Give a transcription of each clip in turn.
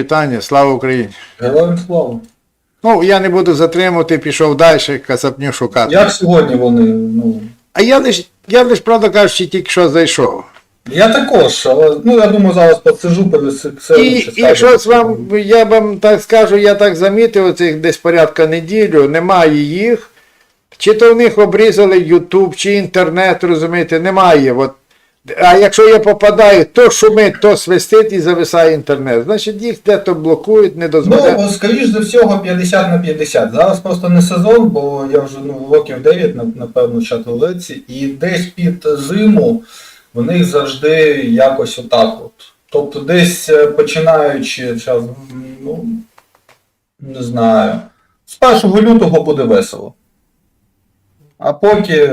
Вітання, слава Україні. Героям слава. Ну, я не буду затримувати, пішов далі, касапню шукати. Як сьогодні вони, ну. А я лиш, я лиш, правда кажучи, тільки що зайшов. Я також, але ну я думаю, зараз посижу пересекся. І, і щось вам, я вам так скажу, я так замітив, оцих десь порядка неділю, немає їх. Чи то в них обрізали Ютуб, чи інтернет, розумієте, немає. От. А якщо я попадаю, то шумить, то свистить і зависає інтернет. Значить, їх де-то блокують, не дозволяють. Ну, скоріш за всього, 50 на 50. Зараз просто не сезон, бо я вже ну, років 9, на- напевно, в чат-рулетці, і десь під зиму в них завжди якось отак от. Тобто десь е, починаючи зараз, ну, не знаю, з 1 лютого буде весело. А поки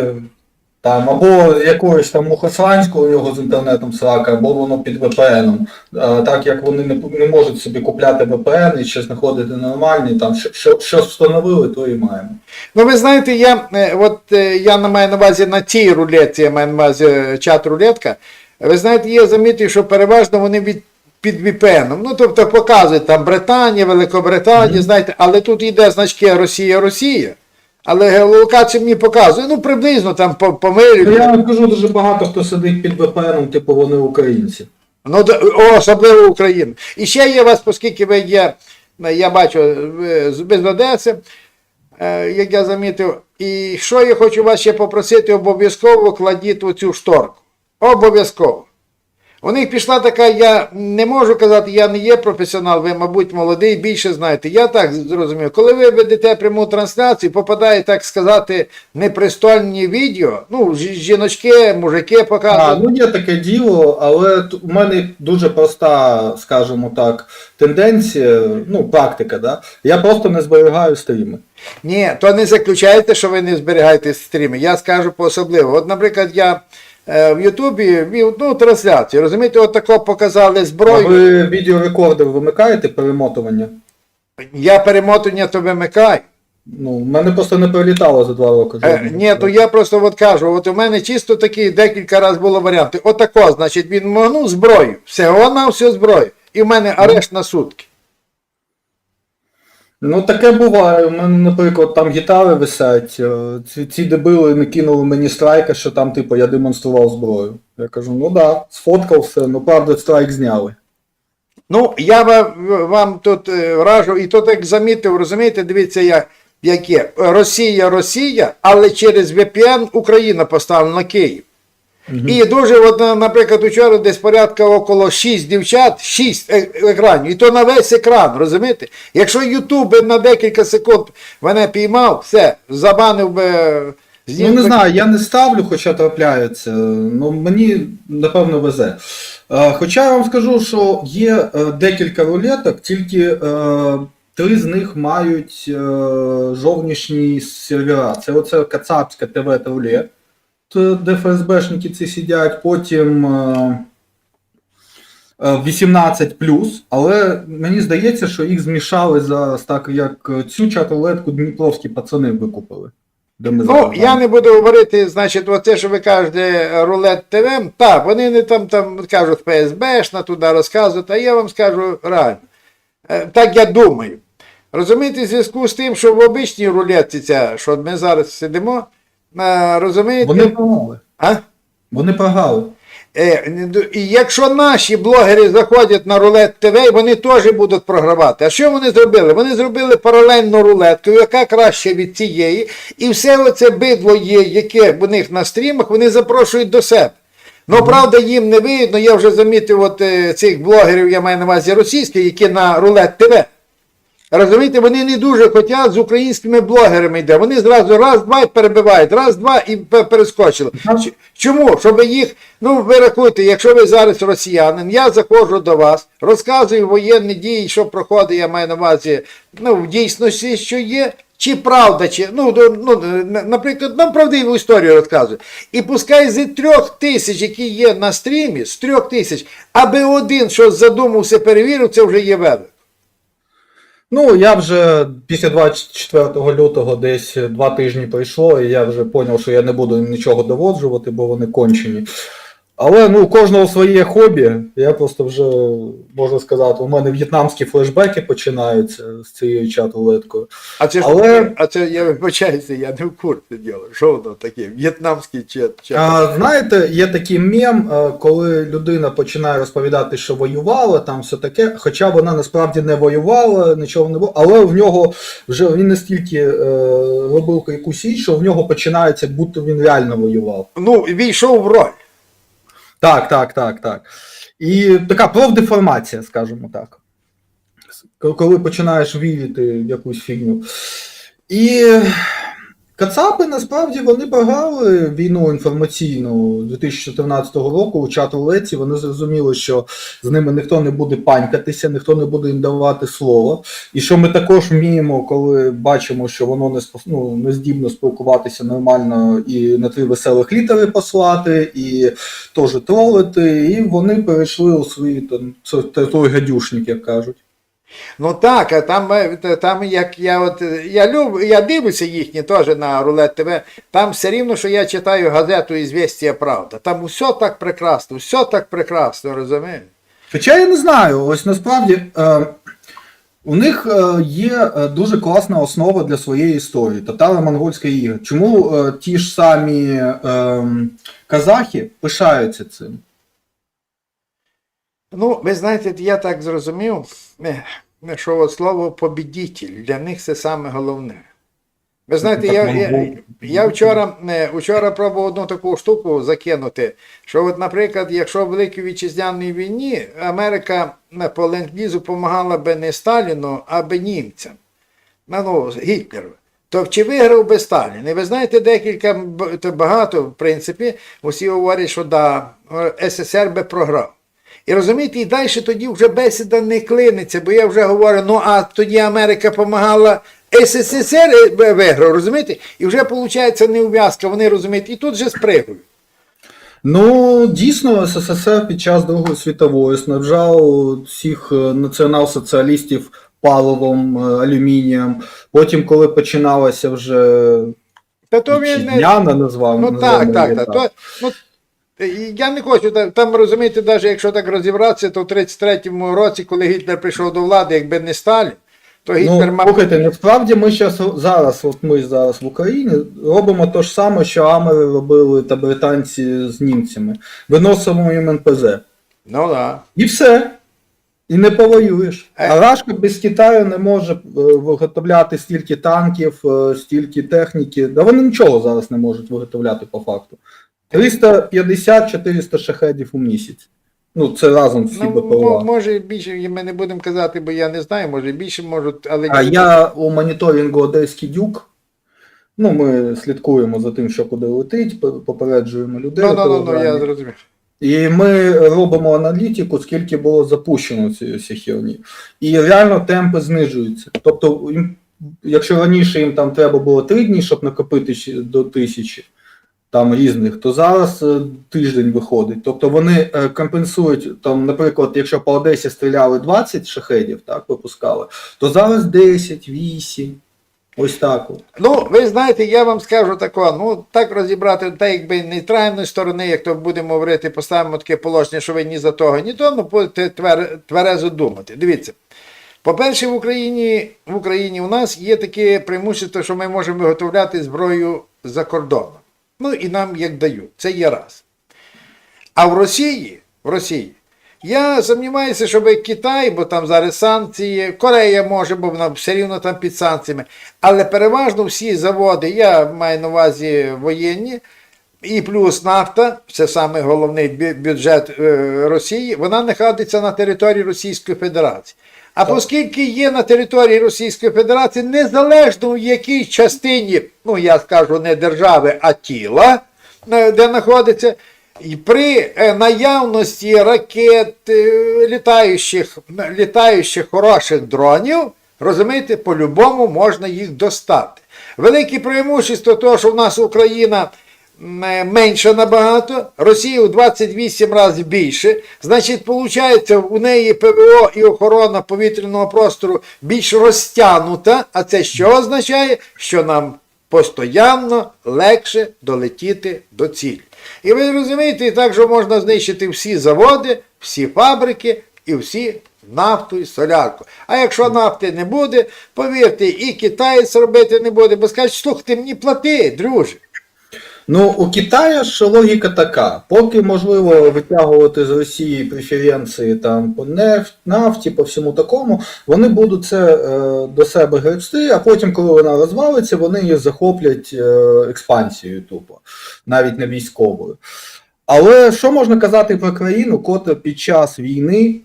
там або якоїсь там мухосланського у нього з інтернетом срака, або воно під VPN. А, так як вони не, не можуть собі купляти VPN і ще знаходити нормальні, там що, що, що встановили, то і маємо. Ну, ви знаєте, я, е, от, е, я на маю на увазі на цій рулетці, я маю на увазі е, чат-рулетка. Ви знаєте, я замітив, що переважно вони від, під VPN. Ну, тобто показують там Британія, Великобританія, знаєте, але тут йде значки Росія, Росія. Але геолокація мені показує, ну приблизно там по, Ну, помилюють. я вам кажу, дуже багато хто сидить під VPN, типу вони українці. Ну, о, особливо Україна. І ще є вас, оскільки ви є, я бачу, ви з Одеси, е, як я замітив. І що я хочу вас ще попросити, обов'язково кладіть оцю шторку. Обов'язково. У них пішла така, я не можу казати, я не є професіонал, ви, мабуть, молодий, більше знаєте. Я так зрозумів, коли ви ведете пряму трансляцію, попадає, так сказати, непристойні відео, ну, жіночки, мужики показують. А, ну є таке діло, але у мене дуже проста, скажімо так, тенденція, ну, практика, да? Я просто не зберігаю стріми. Ні, то не заключаєте, що ви не зберігаєте стріми. Я скажу по особливо. От, наприклад, я в Ютубі вів ну, трансляцію. Розумієте, от тако показали А зброю. ви відеорекордер вимикаєте перемотування? Я перемотання то вимикаю. Ну, в мене просто не прилітало за два роки. Е, ні, то я просто от кажу, от у мене чисто такі декілька разів було варіанти. Отако, значить, він могнув зброю. Все, вона все зброю. І в мене арешт на сутки. Ну таке буває. У мене, наприклад, там гітари висять. е, Ці, ці дебили не кинули мені страйка, що там, типу, я демонстрував зброю. Я кажу, ну да, сфоткав все, ну правда, страйк зняли. Ну, я вам, тут е, раджу, і то так замітив, розумієте, дивіться, як, як є. Росія, Росія, але через VPN Україна поставлена на Київ. І дуже, от, наприклад, учора десь порядка около 6 дівчат, 6 е- екранів, і то на весь екран, розумієте? Якщо Ютуб на декілька секунд мене піймав, все, забанив би. Ну не знаю, я не ставлю, хоча трапляється. Ну мені напевно везе. Е, Хоча я вам скажу, що є е, декілька рулеток, тільки е, три з них мають е, жовнішні сервера. Це оце Кацапська ТВ та рулет, де ФСБшники ці сидять, потім. е, е, 18 але мені здається, що їх змішали зараз так, як е, цю чат-рулетку дніпровські пацани викупили. Де ми Ну, я не буду говорити, значить, оце, що ви кажете, рулет ТВ, так, вони не там, там кажуть ФСБшна, туди розказують, а я вам скажу реально. Е, Так я думаю. Розумієте, в зв'язку з тим, що в обичній рулетці, ця, що ми зараз сидимо, е, розумієте, Вони програли. а? Вони програли. Е, І якщо наші блогери заходять на рулет ТВ, вони теж будуть програвати. А що вони зробили? Вони зробили паралельну рулетку, яка краще від цієї, і все оце бидло є, яке в них на стрімах, вони запрошують до себе. Ну, правда, їм не видно, я вже замітив от, е, цих блогерів, я маю на увазі російських, які на рулет ТВ. Розумієте, вони не дуже хотять з українськими блогерами йде. Вони зразу раз, два і перебивають, раз, два і перескочили. Чому? Щоб їх, ну ви рахуйте, якщо ви зараз росіянин, я заходжу до вас, розказую воєнні дії, що проходить, я маю на увазі, ну, в дійсності, що є, чи правда, чи, ну, ну, наприклад, нам правдиву історію розказую. І пускай з трьох тисяч, які є на стрімі, з трьох тисяч, аби один щось задумався, перевірив, це вже є велик. Ну, я вже після 24 лютого десь два тижні пройшло, і я вже зрозумів, що я не буду нічого доводжувати, бо вони кончені. Але ну, у кожного своє хобі. Я просто вже можу сказати, у мене в'єтнамські флешбеки починаються з цією чат-рулеткою. А це ж Але- а це я вибачаюся, я не в курсі діло. Що воно таке? В'єтнамський чат. чат. А, знаєте, є такий мем, е, коли людина починає розповідати, що воювала, там все таке, хоча вона насправді не воювала, нічого не було, але в нього вже він настільки е, робив якусь іншу, що в нього починається, будто він реально воював. Ну, війшов в роль. Так, так, так, так. І така профдеформація, скажімо так. Коли починаєш вірити якусь фігню. І Кацапи насправді вони програли війну інформаційну 2014 року у чат рулетці. Вони зрозуміли, що з ними ніхто не буде панькатися, ніхто не буде їм давати слово. І що ми також вміємо, коли бачимо, що воно не ну, не здібно спілкуватися нормально і на три веселих літери послати, і теж тролити, і вони перейшли у свій там той гадюшник, як кажуть. Ну так, а там, е, там як я от я люб, я дивлюся їхні теж на Рулет ТВ. Там все рівно, що я читаю газету «Ізвістія Правда. Там усе так прекрасно, все так прекрасно, розумієш? Хоча я не знаю, ось насправді е, у них е, є е, дуже класна основа для своєї історії татаро-монгольська іга. Чому е, ті ж самі е, казахи пишаються цим? Ну, ви знаєте, я так зрозумів, е, що от слово побідітель для них це саме головне. Ви знаєте, я, я, я вчора, е, вчора пробував одну таку штуку закинути, що, от, наприклад, якщо в Великій Вітчизняній війні Америка е, по ленд-лізу допомагала би не Сталіну, а би німцям, ну, Гітлеру, то чи виграв би Сталін? І ви знаєте, декілька то багато, в принципі, усі говорять, що да, е, СССР би програв. І розумієте, і далі тоді вже бесіда не клиниться, бо я вже говорю, ну а тоді Америка допомагала СССР е, виграв, розумієте? І вже виходить неув'язка, вони розуміють, і тут же спригують. Ну, дійсно, СССР під час Другої світової снабжав всіх е, націонал-соціалістів паливом, е, алюмінієм. Потім, коли починалася вже Та то він назвав. Ну так, так, так. То, ну, я не хочу, там розумієте, навіть якщо так розібратися, то в 33-му році, коли Гітлер прийшов до влади, якби не Сталін, то Гітлер Ну, мав. слухайте, насправді ми щас, зараз, от ми зараз в Україні робимо те ж саме, що Амери робили та британці з німцями. Виносимо їм НПЗ. Ну так. І все. І не повоюєш. Е. А Рашка без Китаю не може е, виготовляти стільки танків, е, стільки техніки. Да вони нічого зараз не можуть виготовляти по факту. 350-400 шахедів у місяць. Ну, це разом всі Ну, БПЛА. мо- може більше, ми не будемо казати, бо я не знаю, може більше можуть, але А я у моніторингу Одеський дюк. Ну, ми слідкуємо за тим, що куди летить, попереджуємо людей. Ну, ну, ну, ну, я зрозумів. І ми робимо аналітику, скільки було запущено цієї херні. І реально темпи знижуються. Тобто, якщо раніше їм там треба було три дні, щоб накопити до тисячі там різних, то зараз е, тиждень виходить. Тобто вони е, компенсують, там, наприклад, якщо по Одесі стріляли 20 шахедів, так, випускали, то зараз 10, 8. Ось так. От. Ну, ви знаєте, я вам скажу тако, ну так розібрати, так якби нейтральної сторони, як то будемо говорити, поставимо таке положення, що ви ні за того, ні то, ну будете твер, тверезо думати. Дивіться. По-перше, в Україні, в Україні у нас є таке преимущество, що ми можемо виготовляти зброю за кордоном. Ну і нам як дають. Це є раз. А в Росії, в Росії, я сумніваюся, щоб Китай, бо там зараз санкції, Корея може, бо вона все рівно там під санкціями. Але переважно всі заводи, я маю на увазі воєнні, і плюс нафта, це саме головний бюджет е, Росії, вона знаходиться на території Російської Федерації. А оскільки є на території Російської Федерації, незалежно в якій частині, ну я скажу не держави, а тіла, е, де знаходиться, і при е, наявності ракет, е, літаючих, літаючих хороших дронів, розумієте, по-любому можна їх достати. Велике преимущество того, що в нас Україна м, е, набагато, Росія у 28 разів більше. Значить, виходить, у неї ПВО і охорона повітряного простору більш розтягнута. А це що означає? Що нам постоянно легше долетіти до цілі. І ви розумієте, і так що можна знищити всі заводи, всі фабрики і всі нафту і солярку. А якщо нафти не буде, повірте, і китаєць робити не буде, бо скажуть, слухайте, мені плати, друже. Ну, у Китая ж логіка така: поки можливо витягувати з Росії преференції там по нефть, нафті, по всьому такому, вони будуть це е, до себе гребсти, а потім, коли вона розвалиться, вони її захоплять е, експансією тупо, навіть не військовою. Але що можна казати про країну, котра під час війни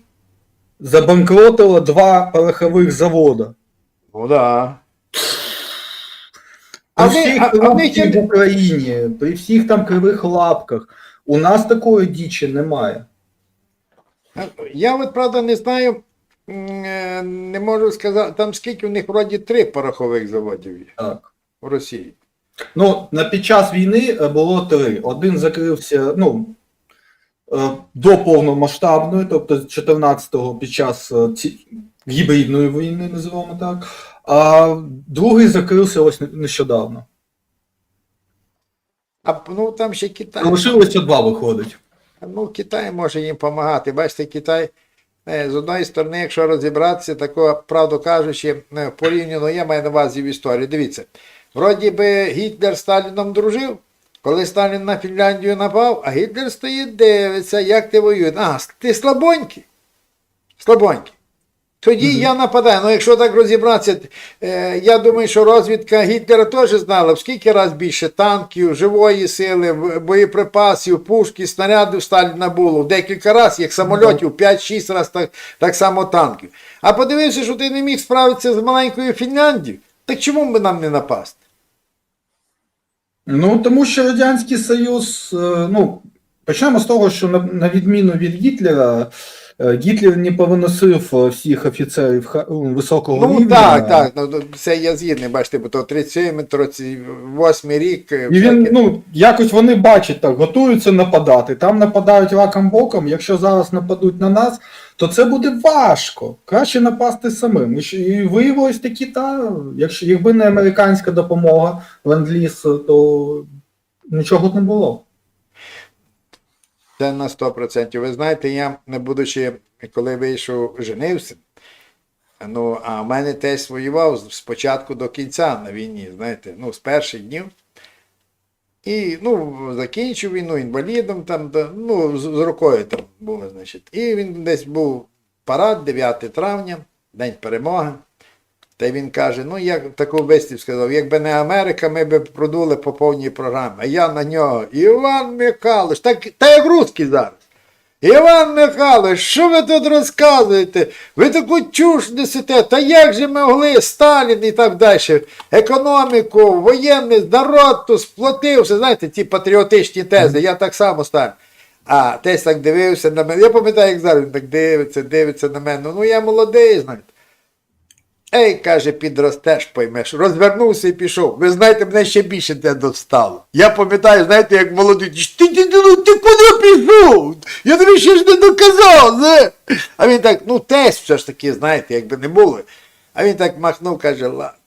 забанкротила два порохових заводи? Ну да. При А всіх а- а в корупції є- в Україні, при всіх там кривих лапках, у нас такої дічі немає. Я от правда не знаю, е, не можу сказати, там скільки в них вроді три порохових заводів є Так. в Росії. Ну, на під час війни е, було три. Один закрився, ну. е, До повномасштабної, тобто з 14-го під час гібридної війни, називаємо так, а другий закрився ось нещодавно. А ну там ще Китай. Залишилося два виходить. Ну, Китай може їм допомагати. Бачите, Китай е, з одної сторони, якщо розібратися, такого, правду кажучи, е, порівняно, я маю на увазі в історії. Дивіться, вроді би Гітлер з Сталіном дружив, коли Сталін на Фінляндію напав, а Гітлер стоїть, дивиться, як ти воюєш. А, ти слабонький. Слабонький. Тоді я нападаю. Ну, якщо так розібратися, е, я думаю, що розвідка Гітлера теж знала, в скільки раз більше танків, живої сили, боєприпасів, пушки, снарядів Сталіна було. В декілька разів, як самольотів, 5-6 разів так, так само танків. А подивився, що ти не міг справитися з маленькою Фінляндією, так чому б нам не напасти? Ну, тому що Радянський Союз, е, ну, почнемо з того, що на, на відміну від Гітлера, Гітлер не повиносив е, всіх офіцерів ха- ну, високого Ну так, так, ну, це я згідний, бачите, бо то 37, 38 рік. е, І він, ну, якось вони бачать так, готуються нападати. Там нападають раком боком. Якщо зараз нападуть на нас, то це буде важко. Краще напасти самим. І, виявилось таки, та, якщо якби не американська допомога ленд-ліз, то нічого б не було. Це на 100%. Ви знаєте, я, будучи, коли вийшов, женився, ну, а в мене теж воював спочатку до кінця на війні, знаєте, ну, з перших днів. І, ну, закінчив війну інвалідом, там, ну, з рукою там було, значить. І він десь був парад 9 травня, День перемоги. Та він каже: ну, як таку вислів сказав, якби не Америка, ми б продули по повній програмі. А я на нього, Іван Михайлович, так, та як русський зараз. Іван Михайлович, що ви тут розказуєте? Ви таку чуш несете, та як же ми могли, Сталін і так далі, економіку, воєнний, народ тут сплотився, знаєте, ті патріотичні тези, я так само ставлю. А теж так дивився на мене. Я пам'ятаю, як зараз він так дивиться, дивиться на мене. Ну я молодий, знаєте. Ей, каже, підростеш, поймеш. Розвернувся і пішов. Ви знаєте, мене ще більше те достало. Я пам'ятаю, знаєте, як молодий, ти, ти, ну, ти куди пішов? Я тобі ще ж не доказав. Не? А він так, ну тесть все ж таки, знаєте, якби не було. А він так махнув, каже, ладно,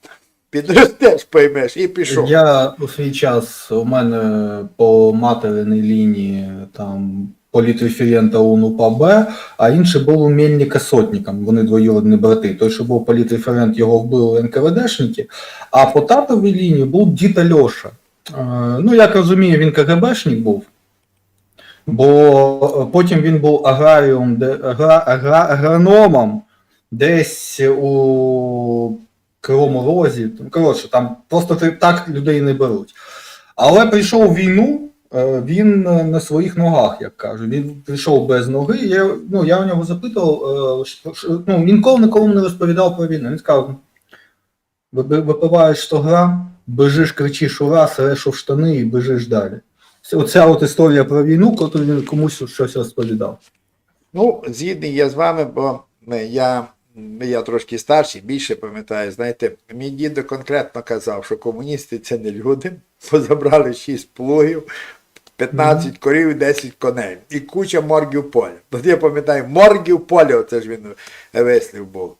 підростеш, поймеш, і пішов. Я у свій час у мене по материній лінії там політреферента УНУПА Б, а інший був у Мельника сотником. Вони двоюродні брати. Той, що був політреферент, його вбили НКВДшники, а по татовій лінії був дід Альоша. Е, Ну, як розумію, він КГБшник був. Бо е, потім він був аграріум, де, агра, агра, агрономом десь у Кривому Розі. Коротше, там просто так людей не беруть. Але прийшов війну, він е, на своїх ногах, як кажуть. Він прийшов без ноги. Я, ну, я у нього запитував, е, ну, він ніколи нікому не розповідав про війну. Він сказав: випиваєш 100 грам, бежиш, кричиш ура, сереш у штани і бежиш далі. Оця от історія про війну, коли він комусь щось розповідав. Ну, згідний я з вами, бо е, я, я трошки старший, більше пам'ятаю. Знаєте, мій дідо конкретно казав, що комуністи це не люди, бо забрали 6 плугів, 15 корів і 10 коней. І куча моргів поля. От я пам'ятаю, моргів поля, оце ж він вислів був.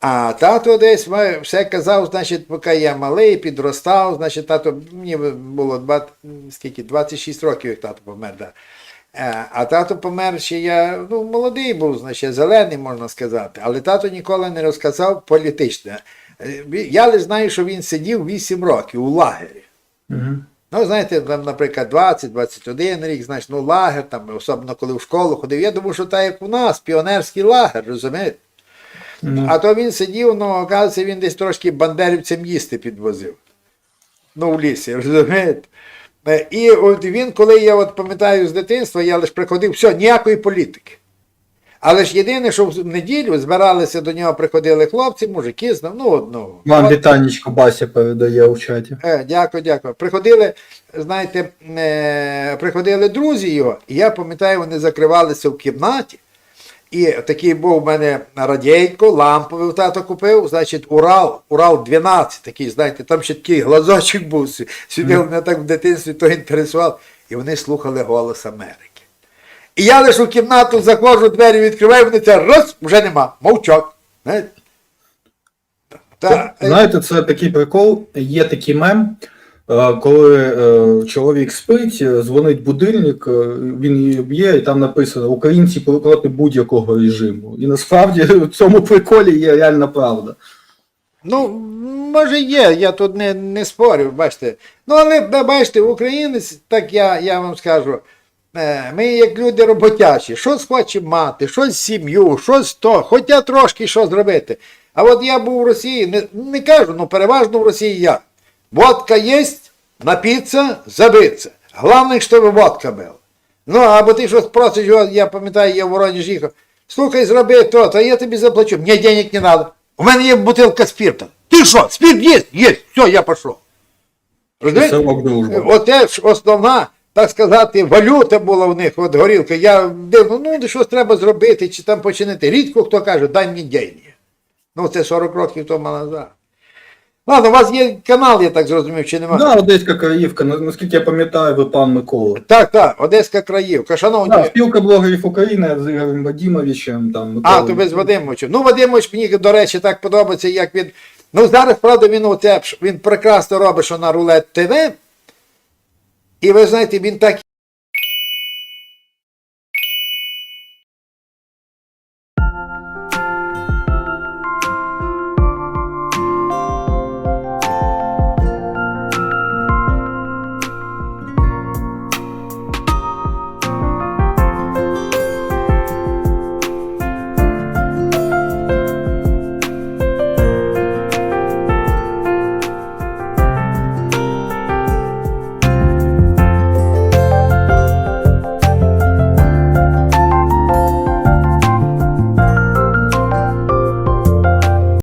А тато десь все казав, значить, поки я малий, підростав, значить, тато, мені було 20, скільки, 26 років, як тато помер. Да. Е, А тато помер ще я ну, молодий був, значить, зелений, можна сказати. Але тато ніколи не розказав політичне. Е, Я лише знаю, що він сидів 8 років у лагері. Угу. Ну, знаєте, там, наприклад, 20-21 рік, значить, ну, лагер, там, особливо коли в школу ходив. Я думаю, що так як у нас, піонерський лагер, розумієте? Ну, А то він сидів, ну, оказується, він десь трошки бандерівцям їсти підвозив. Ну, в лісі, розумієте? Е, І от він, коли я от пам'ятаю з дитинства, я лише приходив, все, ніякої політики. Але ж єдине, що в неділю збиралися до нього, приходили хлопці, мужики, знав, ну, ну, Вам вітанечко Бася передає у чаті. Е, дякую, дякую. Приходили, знаєте, е, приходили друзі його, і я пам'ятаю, вони закривалися в кімнаті. І такий був у мене радійко, ламповий тато купив, значить, Урал, Урал 12, такий, знаєте, там ще такий глазочок був, сю- сюди мене так в дитинстві то інтересував. І вони слухали голос Америки. І я лише в кімнату заходжу, двері відкриваю, вони це раз, вже нема, мовчок. Знаєте? Та, е, Знаєте, це такий прикол. Є такий мем, е, коли е, чоловік спить, дзвонить будильник, він її б'є, і там написано Українці проти будь-якого режиму. І насправді в цьому приколі є реальна правда. Ну, може є, я тут не, не спорю, бачите. Ну, але бачите, українець, так я, я вам скажу, ми як люди роботячі, щось хочемо мати, щось сім'ю, щось то, хоча трошки що зробити. А от я був в Росії, не, не кажу, ну переважно в Росії я. Водка єсть, напіться, забиться. Головне, щоб водка була. Ну, або ти щось просиш, я пам'ятаю, я в Воронеж їхав. Слухай, зроби то, то я тобі заплачу. Мені денег не треба. У мене є бутилка спирта. Ти що, спирт є? Є. Все, я пішов. Селок ж основна, так сказати, валюта була в них, от горілка. Я дивно, ну щось треба зробити чи там починити. Рідко хто каже, дай мені деньги. Ну, це 40 років тому назад. Ладно, у вас є канал, я так зрозумів, чи немає? Да, Одеська Краївка, наскільки я пам'ятаю, ви пан Микола. Так, так, Одеська краївка. Шановні. Да, спілка блогерів України з Ігорем Вадимовичем. Там, А, то ви з Вадимовичем. Ну, Вадимович мені, до речі, так подобається, як він. Ну, зараз, правда, він оце, він прекрасно робить, що на рулет ТВ. І ви знаєте, він так